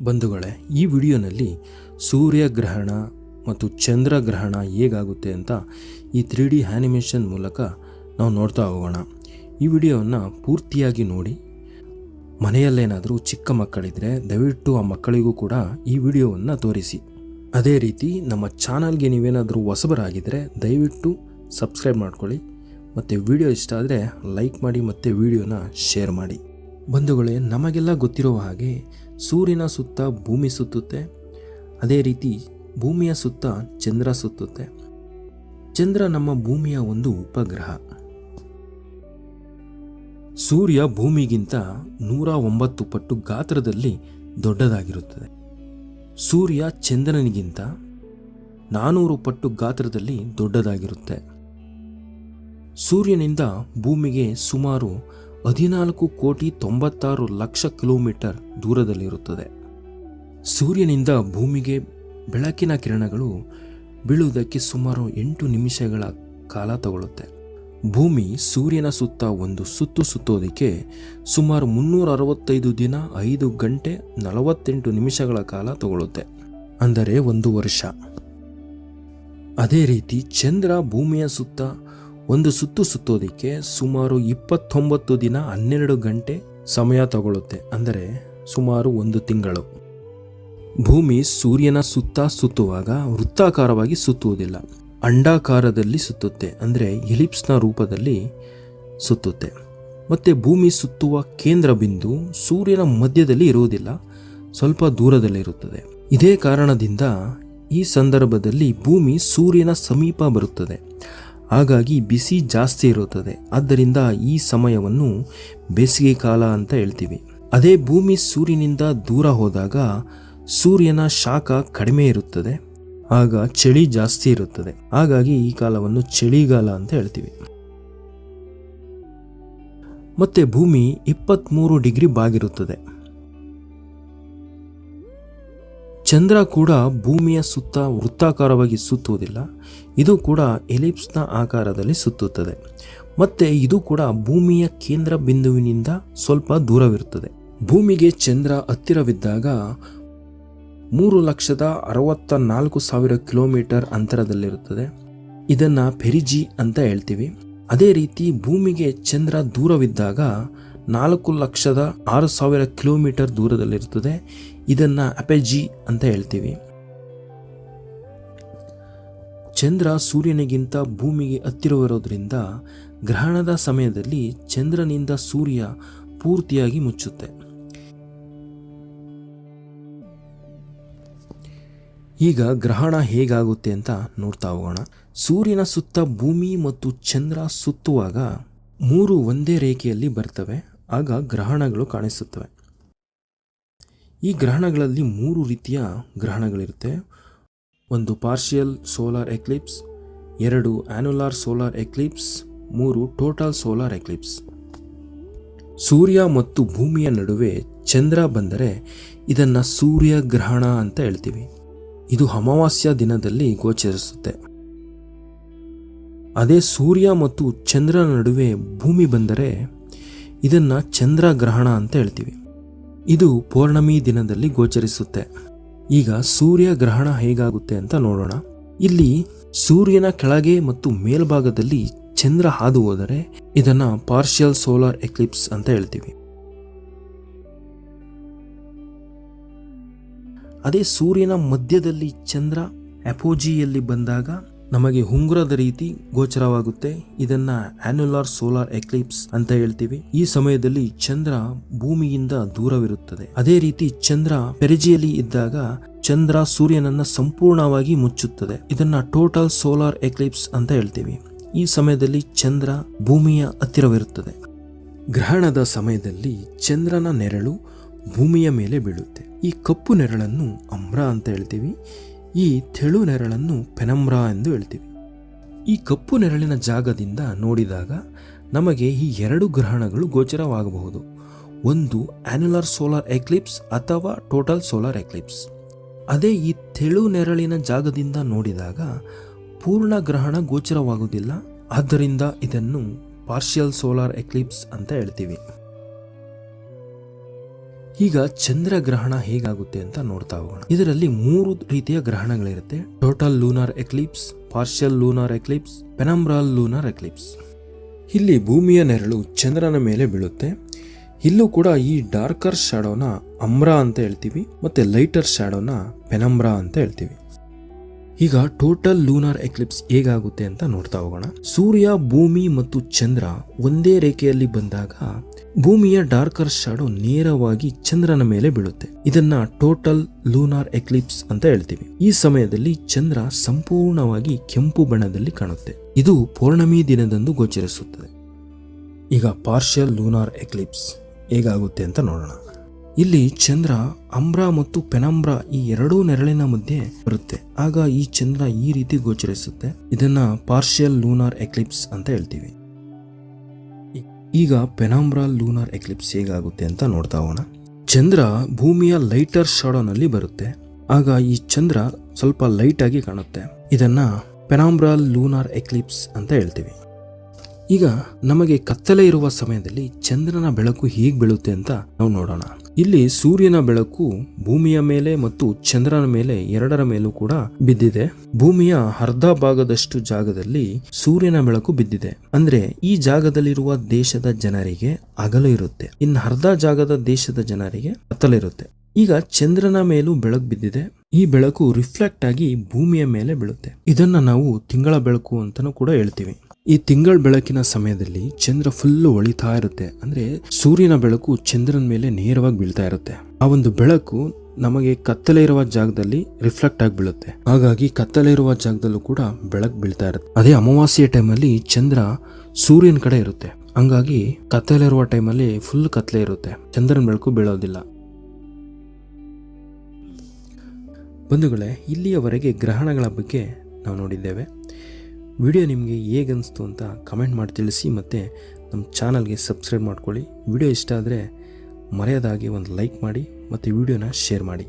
ಬಂಧುಗಳೇ, ಈ ವಿಡಿಯೋನಲ್ಲಿ ಸೂರ್ಯಗ್ರಹಣ ಮತ್ತು ಚಂದ್ರಗ್ರಹಣ ಹೇಗಾಗುತ್ತೆ ಅಂತ ಈ ತ್ರೀ ಡಿ ಆ್ಯನಿಮೇಷನ್ ಮೂಲಕ ನಾವು ನೋಡ್ತಾ ಹೋಗೋಣ. ಈ ವಿಡಿಯೋವನ್ನು ಪೂರ್ತಿಯಾಗಿ ನೋಡಿ. ಮನೆಯಲ್ಲೇನಾದರೂ ಚಿಕ್ಕ ಮಕ್ಕಳಿದ್ರೆ ದಯವಿಟ್ಟು ಆ ಮಕ್ಕಳಿಗೂ ಕೂಡ ಈ ವಿಡಿಯೋವನ್ನು ತೋರಿಸಿ. ಅದೇ ರೀತಿ ನಮ್ಮ ಚಾನಲ್ಗೆ ನೀವೇನಾದರೂ ಹೊಸಬರಾಗಿದ್ದರೆ ದಯವಿಟ್ಟು ಸಬ್ಸ್ಕ್ರೈಬ್ ಮಾಡ್ಕೊಳ್ಳಿ. ಮತ್ತು ವಿಡಿಯೋ ಇಷ್ಟ ಆದರೆ ಲೈಕ್ ಮಾಡಿ ಮತ್ತು ವಿಡಿಯೋನ ಶೇರ್ ಮಾಡಿ. ಬಂಧುಗಳೇ, ನಮಗೆಲ್ಲ ಗೊತ್ತಿರುವ ಹಾಗೆ ಸೂರ್ಯನ ಸುತ್ತ ಭೂಮಿ ಸುತ್ತುತ್ತೆ. ಅದೇ ರೀತಿ ಭೂಮಿಯ ಸುತ್ತ ಚಂದ್ರ ಸುತ್ತುತ್ತೆ. ಚಂದ್ರ ನಮ್ಮ ಭೂಮಿಯ ಒಂದು ಉಪಗ್ರಹ. ಸೂರ್ಯ ಭೂಮಿಗಿಂತ ನೂರ ಒಂಬತ್ತು ಪಟ್ಟು ಗಾತ್ರದಲ್ಲಿ ದೊಡ್ಡದಾಗಿರುತ್ತದೆ. ಸೂರ್ಯ ಚಂದ್ರನಿಗಿಂತ ನಾನೂರು ಪಟ್ಟು ಗಾತ್ರದಲ್ಲಿ ದೊಡ್ಡದಾಗಿರುತ್ತೆ. ಸೂರ್ಯನಿಂದ ಭೂಮಿಗೆ ಸುಮಾರು ಹದಿನಾಲ್ಕು ಕೋಟಿ ತೊಂಬತ್ತಾರು ಲಕ್ಷ ಕಿಲೋಮೀಟರ್ ದೂರದಲ್ಲಿರುತ್ತದೆ. ಸೂರ್ಯನಿಂದ ಭೂಮಿಗೆ ಬೆಳಕಿನ ಕಿರಣಗಳು ಬೀಳುವುದಕ್ಕೆ ಸುಮಾರು ಎಂಟು ನಿಮಿಷಗಳ ಕಾಲ ತಗೊಳ್ಳುತ್ತೆ. ಭೂಮಿ ಸೂರ್ಯನ ಸುತ್ತ ಒಂದು ಸುತ್ತು ಸುತ್ತೋದಕ್ಕೆ ಸುಮಾರು ಮುನ್ನೂರ ಅರವತ್ತೈದು ದಿನ ಐದು ಗಂಟೆ ನಲವತ್ತೆಂಟು ನಿಮಿಷಗಳ ಕಾಲ ತಗೊಳ್ಳುತ್ತೆ. ಅಂದರೆ ಒಂದು ವರ್ಷ. ಅದೇ ರೀತಿ ಚಂದ್ರ ಭೂಮಿಯ ಸುತ್ತ ಒಂದು ಸುತ್ತು ಸುತ್ತೋದಕ್ಕೆ ಸುಮಾರು ಇಪ್ಪತ್ತೊಂಬತ್ತು ದಿನ ಹನ್ನೆರಡು ಗಂಟೆ ಸಮಯ ತಗೊಳ್ಳುತ್ತೆ ಅಂದರೆ ಸುಮಾರು ಒಂದು ತಿಂಗಳು. ಭೂಮಿ ಸೂರ್ಯನ ಸುತ್ತ ಸುತ್ತುವಾಗ ವೃತ್ತಾಕಾರವಾಗಿ ಸುತ್ತುವುದಿಲ್ಲ. ಅಂಡಾಕಾರದಲ್ಲಿ ಸುತ್ತುತ್ತೆ, ಅಂದರೆ ಎಲಿಪ್ಸ್ನ ರೂಪದಲ್ಲಿ ಸುತ್ತುತ್ತೆ. ಮತ್ತು ಭೂಮಿ ಸುತ್ತುವ ಕೇಂದ್ರ ಬಿಂದು ಸೂರ್ಯನ ಮಧ್ಯದಲ್ಲಿ ಇರುವುದಿಲ್ಲ, ಸ್ವಲ್ಪ ದೂರದಲ್ಲಿರುತ್ತದೆ ಇದೇ ಕಾರಣದಿಂದ ಈ ಸಂದರ್ಭದಲ್ಲಿ ಭೂಮಿ ಸೂರ್ಯನ ಸಮೀಪ ಬರುತ್ತದೆ. ಹಾಗಾಗಿ ಬಿಸಿ ಜಾಸ್ತಿ ಇರುತ್ತದೆ. ಆದ್ದರಿಂದ ಈ ಸಮಯವನ್ನು ಬೇಸಿಗೆ ಕಾಲ ಅಂತ ಹೇಳ್ತೀವಿ. ಅದೇ ಭೂಮಿ ಸೂರ್ಯನಿಂದ ದೂರ ಹೋದಾಗ ಸೂರ್ಯನ ಶಾಖ ಕಡಿಮೆ ಇರುತ್ತದೆ. ಆಗ ಚಳಿ ಜಾಸ್ತಿ ಇರುತ್ತದೆ. ಹಾಗಾಗಿ ಈ ಕಾಲವನ್ನು ಚಳಿಗಾಲ ಅಂತ ಹೇಳ್ತೀವಿ. ಮತ್ತೆ ಭೂಮಿ ಇಪ್ಪತ್ತ್ಮೂರು ಡಿಗ್ರಿ ಬಾಗಿರುತ್ತದೆ. ಚಂದ್ರ ಕೂಡ ಭೂಮಿಯ ಸುತ್ತ ವೃತ್ತಾಕಾರವಾಗಿ ಸುತ್ತುವುದಿಲ್ಲ. ಇದು ಕೂಡ ಎಲಿಪ್ಸ್ನ ಆಕಾರದಲ್ಲಿ ಸುತ್ತುತ್ತದೆ. ಮತ್ತೆ ಇದು ಕೂಡ ಭೂಮಿಯ ಕೇಂದ್ರ ಬಿಂದುವಿನಿಂದ ಸ್ವಲ್ಪ ದೂರವಿರುತ್ತದೆ. ಭೂಮಿಗೆ ಚಂದ್ರ ಹತ್ತಿರವಿದ್ದಾಗ ಮೂರು ಲಕ್ಷದ ಅರವತ್ತ ನಾಲ್ಕು ಸಾವಿರ ಕಿಲೋಮೀಟರ್ ಅಂತರದಲ್ಲಿರುತ್ತದೆ. ಇದನ್ನು ಪೆರಿಜಿ ಅಂತ ಹೇಳ್ತೀವಿ. ಅದೇ ರೀತಿ ಭೂಮಿಗೆ ಚಂದ್ರ ದೂರವಿದ್ದಾಗ ನಾಲ್ಕು ಲಕ್ಷದ ಆರು ಸಾವಿರ ಕಿಲೋಮೀಟರ್ ದೂರದಲ್ಲಿರುತ್ತದೆ. ಇದನ್ನು ಅಪೆಜಿ ಅಂತ ಹೇಳ್ತೀವಿ. ಚಂದ್ರ ಸೂರ್ಯನಿಗಿಂತ ಭೂಮಿಗೆ ಹತ್ತಿರವಿರೋದ್ರಿಂದ ಗ್ರಹಣದ ಸಮಯದಲ್ಲಿ ಚಂದ್ರನಿಂದ ಸೂರ್ಯ ಪೂರ್ತಿಯಾಗಿ ಮುಚ್ಚುತ್ತೆ. ಈಗ ಗ್ರಹಣ ಹೇಗಾಗುತ್ತೆ ಅಂತ ನೋಡ್ತಾ ಹೋಗೋಣ. ಸೂರ್ಯನ ಸುತ್ತ ಭೂಮಿ ಮತ್ತು ಚಂದ್ರ ಸುತ್ತುವಾಗ ಮೂರು ಒಂದೇ ರೇಖೆಯಲ್ಲಿ ಬರ್ತವೆ. ಆಗ ಗ್ರಹಣಗಳು ಕಾಣಿಸುತ್ತವೆ. ಈ ಗ್ರಹಣಗಳಲ್ಲಿ ಮೂರು ರೀತಿಯ ಗ್ರಹಣಗಳಿರುತ್ತೆ. ಒಂದು ಪಾರ್ಷಿಯಲ್ ಸೋಲಾರ್ ಎಕ್ಲಿಪ್ಸ್ ಎರಡು ಆ್ಯನುಲಾರ್ ಸೋಲಾರ್ ಎಕ್ಲಿಪ್ಸ್ ಮೂರು ಟೋಟಲ್ ಸೋಲಾರ್ ಎಕ್ಲಿಪ್ಸ್ ಸೂರ್ಯ ಮತ್ತು ಭೂಮಿಯ ನಡುವೆ ಚಂದ್ರ ಬಂದರೆ ಇದನ್ನು ಸೂರ್ಯ ಗ್ರಹಣ ಅಂತ ಹೇಳ್ತೀವಿ. ಇದು ಅಮಾವಾಸ್ಯ ದಿನದಲ್ಲಿ ಗೋಚರಿಸುತ್ತೆ. ಅದೇ ಸೂರ್ಯ ಮತ್ತು ಚಂದ್ರನ ನಡುವೆ ಭೂಮಿ ಬಂದರೆ ಇದನ್ನು ಚಂದ್ರಗ್ರಹಣ ಅಂತ ಹೇಳ್ತೀವಿ. ಇದು ಪೌರ್ಣಮಿ ದಿನದಲ್ಲಿ ಗೋಚರಿಸುತ್ತೆ. ಈಗ ಸೂರ್ಯ ಗ್ರಹಣ ಹೇಗಾಗುತ್ತೆ ಅಂತ ನೋಡೋಣ. ಇಲ್ಲಿ ಸೂರ್ಯನ ಕೆಳಗೆ ಮತ್ತು ಮೇಲ್ಭಾಗದಲ್ಲಿ ಚಂದ್ರ ಹಾದು ಹೋದರೆ ಇದನ್ನು ಪಾರ್ಷಿಯಲ್ ಸೋಲಾರ್ ಎಕ್ಲಿಪ್ಸ್ ಅಂತ ಹೇಳ್ತೀವಿ. ಅದೇ ಸೂರ್ಯನ ಮಧ್ಯದಲ್ಲಿ ಚಂದ್ರ ಅಪೋಜಿಯಲ್ಲಿ ಬಂದಾಗ ನಮಗೆ ಉಂಗುರದ ರೀತಿ ಗೋಚರವಾಗುತ್ತೆ. ಇದನ್ನ ಆನ್ಯುಲಾರ್ ಸೋಲಾರ್ ಎಕ್ಲಿಪ್ಸ್ ಅಂತ ಹೇಳ್ತೀವಿ. ಈ ಸಮಯದಲ್ಲಿ ಚಂದ್ರ ಭೂಮಿಯಿಂದ ದೂರವಿರುತ್ತದೆ. ಅದೇ ರೀತಿ ಚಂದ್ರ ಪೆರಿಜಿಯಲ್ಲಿ ಇದ್ದಾಗ ಚಂದ್ರ ಸೂರ್ಯನನ್ನ ಸಂಪೂರ್ಣವಾಗಿ ಮುಚ್ಚುತ್ತದೆ. ಇದನ್ನ ಟೋಟಲ್ ಸೋಲಾರ್ ಎಕ್ಲಿಪ್ಸ್ ಅಂತ ಹೇಳ್ತೀವಿ. ಈ ಸಮಯದಲ್ಲಿ ಚಂದ್ರ ಭೂಮಿಯ ಹತ್ತಿರವಿರುತ್ತದೆ. ಗ್ರಹಣದ ಸಮಯದಲ್ಲಿ ಚಂದ್ರನ ನೆರಳು ಭೂಮಿಯ ಮೇಲೆ ಬೀಳುತ್ತೆ. ಈ ಕಪ್ಪು ನೆರಳನ್ನು ಅಮ್ರ ಅಂತ ಹೇಳ್ತೀವಿ. ಈ ತೆಳು ನೆರಳನ್ನು ಪೆನಮ್ರ ಎಂದು ಹೇಳ್ತೀವಿ. ಈ ಕಪ್ಪು ನೆರಳಿನ ಜಾಗದಿಂದ ನೋಡಿದಾಗ ನಮಗೆ ಈ ಎರಡು ಗ್ರಹಣಗಳು ಗೋಚರವಾಗಬಹುದು. ಒಂದು ಆನ್ಯುಲರ್ ಸೋಲಾರ್ ಎಕ್ಲಿಪ್ಸ್ ಅಥವಾ ಟೋಟಲ್ ಸೋಲಾರ್ ಎಕ್ಲಿಪ್ಸ್ ಅದೇ ಈ ತೆಳು ನೆರಳಿನ ಜಾಗದಿಂದ ನೋಡಿದಾಗ ಪೂರ್ಣ ಗ್ರಹಣ ಗೋಚರವಾಗುವುದಿಲ್ಲ. ಆದ್ದರಿಂದ ಇದನ್ನು ಪಾರ್ಷಿಯಲ್ ಸೋಲಾರ್ ಎಕ್ಲಿಪ್ಸ್ ಅಂತ ಹೇಳ್ತೀವಿ. ಈಗ ಚಂದ್ರಗ್ರಹಣ ಹೇಗಾಗುತ್ತೆ ಅಂತ ನೋಡ್ತಾ ಹೋಗೋಣ. ಇದರಲ್ಲಿ ಮೂರು ರೀತಿಯ ಗ್ರಹಣಗಳಿರುತ್ತೆ. Total lunar eclipse, partial lunar eclipse, penumbral lunar eclipse. ಇಲ್ಲಿ ಭೂಮಿಯ ನೆರಳು ಚಂದ್ರನ ಮೇಲೆ ಬೀಳುತ್ತೆ. ಇಲ್ಲೂ ಕೂಡ ಈ ಡಾರ್ಕರ್ ಶಾಡೋನ ಅಮ್ರಾ ಅಂತ ಹೇಳ್ತೀವಿ, ಮತ್ತೆ ಲೈಟರ್ ಶಾಡೋನ ಪೆನಂಬ್ರಾ ಅಂತ ಹೇಳ್ತೀವಿ. ಈಗ ಟೋಟಲ್ ಲೂನಾರ್ ಎಕ್ಲಿಪ್ಸ್ ಹೇಗಾಗುತ್ತೆ ಅಂತ ನೋಡ್ತಾ ಹೋಗೋಣ. ಸೂರ್ಯ, ಭೂಮಿ ಮತ್ತು ಚಂದ್ರ ಒಂದೇ ರೇಖೆಯಲ್ಲಿ ಬಂದಾಗ ಭೂಮಿಯ ಡಾರ್ಕರ್ ಶಾಡೋ ನೇರವಾಗಿ ಚಂದ್ರನ ಮೇಲೆ ಬೀಳುತ್ತೆ. ಇದನ್ನ ಟೋಟಲ್ ಲೂನಾರ್ ಎಕ್ಲಿಪ್ಸ್ ಅಂತ ಹೇಳ್ತೀವಿ. ಈ ಸಮಯದಲ್ಲಿ ಚಂದ್ರ ಸಂಪೂರ್ಣವಾಗಿ ಕೆಂಪು ಬಣ್ಣದಲ್ಲಿ ಕಾಣುತ್ತೆ. ಇದು ಪೌರ್ಣಮಿ ದಿನದಂದು ಗೋಚರಿಸುತ್ತದೆ. ಈಗ ಪಾರ್ಷಿಯಲ್ ಲೂನಾರ್ ಎಕ್ಲಿಪ್ಸ್ ಹೇಗಾಗುತ್ತೆ ಅಂತ ನೋಡೋಣ. ಇಲ್ಲಿ ಚಂದ್ರ, ಅಂಬ್ರ ಮತ್ತು ಪೆನಂಬ್ರ ಈ ಎರಡೂ ನೆರಳಿನ ಮಧ್ಯೆ ಬರುತ್ತೆ. ಆಗ ಈ ಚಂದ್ರ ಈ ರೀತಿ ಗೋಚರಿಸುತ್ತೆ. ಇದನ್ನ ಪಾರ್ಷಿಯಲ್ ಲೂನಾರ್ ಎಕ್ಲಿಪ್ಸ್ ಅಂತ ಹೇಳ್ತೀವಿ. ಈಗ ಪೆನಾಂಬ್ರಾ ಲೂನಾರ್ ಎಕ್ಲಿಪ್ಸ್ ಹೇಗಾಗುತ್ತೆ ಅಂತ ನೋಡ್ತಾ ಹೋಗೋಣ. ಚಂದ್ರ ಭೂಮಿಯ ಲೈಟರ್ ಶಾಡೋನಲ್ಲಿ ಬರುತ್ತೆ. ಆಗ ಈ ಚಂದ್ರ ಸ್ವಲ್ಪ ಲೈಟ್ ಆಗಿ ಕಾಣುತ್ತೆ. ಇದನ್ನ ಪೆನಾಂಬ್ರಾಲ್ ಲೂನಾರ್ ಎಕ್ಲಿಪ್ಸ್ ಅಂತ ಹೇಳ್ತೀವಿ. ಈಗ ನಮಗೆ ಕತ್ತಲೆ ಇರುವ ಸಮಯದಲ್ಲಿ ಚಂದ್ರನ ಬೆಳಕು ಹೀಗೆ ಬೀಳುತ್ತೆ ಅಂತ ನಾವು ನೋಡೋಣ. ಇಲ್ಲಿ ಸೂರ್ಯನ ಬೆಳಕು ಭೂಮಿಯ ಮೇಲೆ ಮತ್ತು ಚಂದ್ರನ ಮೇಲೆ ಎರಡರ ಮೇಲೂ ಕೂಡ ಬಿದ್ದಿದೆ. ಭೂಮಿಯ ಅರ್ಧ ಭಾಗದಷ್ಟು ಜಾಗದಲ್ಲಿ ಸೂರ್ಯನ ಬೆಳಕು ಬಿದ್ದಿದೆ. ಅಂದ್ರೆ ಈ ಜಾಗದಲ್ಲಿರುವ ದೇಶದ ಜನರಿಗೆ ಅಗಲು ಇರುತ್ತೆ. ಇನ್ ಅರ್ಧ ಜಾಗದ ದೇಶದ ಜನರಿಗೆ ಕತ್ತಲಿರುತ್ತೆ ಈಗ ಚಂದ್ರನ ಮೇಲೂ ಬೆಳಕು ಬಿದ್ದಿದೆ. ಈ ಬೆಳಕು ರಿಫ್ಲೆಕ್ಟ್ ಆಗಿ ಭೂಮಿಯ ಮೇಲೆ ಬೀಳುತ್ತೆ. ಇದನ್ನ ನಾವು ತಿಂಗಳ ಬೆಳಕು ಅಂತಾನೂ ಕೂಡ ಹೇಳ್ತೀವಿ. ಈ ತಿಂಗಳ ಬೆಳಕಿನ ಸಮಯದಲ್ಲಿ ಚಂದ್ರ ಫುಲ್ಲು ಒಳಿತಾ ಇರುತ್ತೆ. ಅಂದ್ರೆ ಸೂರ್ಯನ ಬೆಳಕು ಚಂದ್ರನ ಮೇಲೆ ನೇರವಾಗಿ ಬೀಳ್ತಾ ಇರುತ್ತೆ. ಆ ಒಂದು ಬೆಳಕು ನಮಗೆ ಕತ್ತಲೆ ಇರುವ ಜಾಗದಲ್ಲಿ ರಿಫ್ಲೆಕ್ಟ್ ಆಗಿ ಬೀಳುತ್ತೆ. ಹಾಗಾಗಿ ಕತ್ತಲೆ ಇರುವ ಜಾಗದಲ್ಲೂ ಕೂಡ ಬೆಳಕು ಬೀಳ್ತಾ ಇರುತ್ತೆ. ಅದೇ ಅಮಾವಾಸ್ಯೆಯ ಟೈಮಲ್ಲಿ ಚಂದ್ರ ಸೂರ್ಯನ ಕಡೆ ಇರುತ್ತೆ. ಹಂಗಾಗಿ ಕತ್ತಲೆ ಇರುವ ಟೈಮಲ್ಲಿ ಫುಲ್ ಕತ್ತಲೆ ಇರುತ್ತೆ. ಚಂದ್ರನ ಬೆಳಕು ಬೀಳೋದಿಲ್ಲ. ಬಂಧುಗಳೇ, ಇಲ್ಲಿಯವರೆಗೆ ಗ್ರಹಣಗಳ ಬಗ್ಗೆ ನಾವು ನೋಡಿದ್ದೇವೆ. ವಿಡಿಯೋ ನಿಮಗೆ ಹೇಗನ್ನಿಸ್ತು ಅಂತ ಕಮೆಂಟ್ ಮಾಡಿ ತಿಳಿಸಿ ಮತ್ತು ನಮ್ಮ ಚಾನಲ್ಗೆ ಸಬ್ಸ್ಕ್ರೈಬ್ ಮಾಡ್ಕೊಳ್ಳಿ. ವಿಡಿಯೋ ಇಷ್ಟ ಆದರೆ ಮರೆಯದಾಗಿ ಒಂದು ಲೈಕ್ ಮಾಡಿ ಮತ್ತು ವಿಡಿಯೋನ ಶೇರ್ ಮಾಡಿ.